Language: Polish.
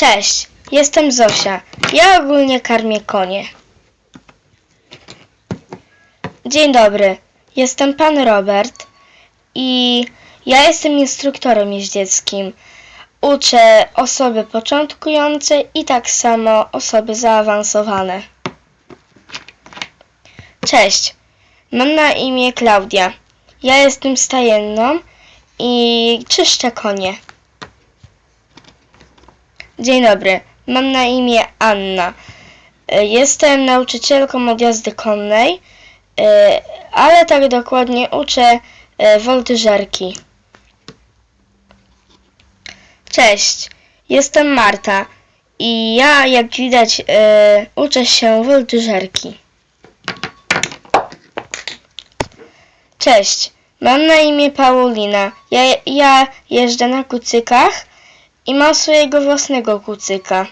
Cześć, jestem Zosia. Ja ogólnie karmię konie. Dzień dobry, jestem pan Robert i ja jestem instruktorem jeździeckim. Uczę osoby początkujące i tak samo osoby zaawansowane. Cześć, mam na imię Klaudia. Ja jestem stajenną i czyszczę konie. Dzień dobry, mam na imię Anna. E, Jestem nauczycielką od jazdy konnej, e, ale tak dokładnie uczę e, woltyżerki. Cześć, jestem Marta i ja, jak widać, uczę się woltyżerki. Cześć, mam na imię Paulina. Ja, ja jeżdżę na kucykach i mam swojego własnego kucyka.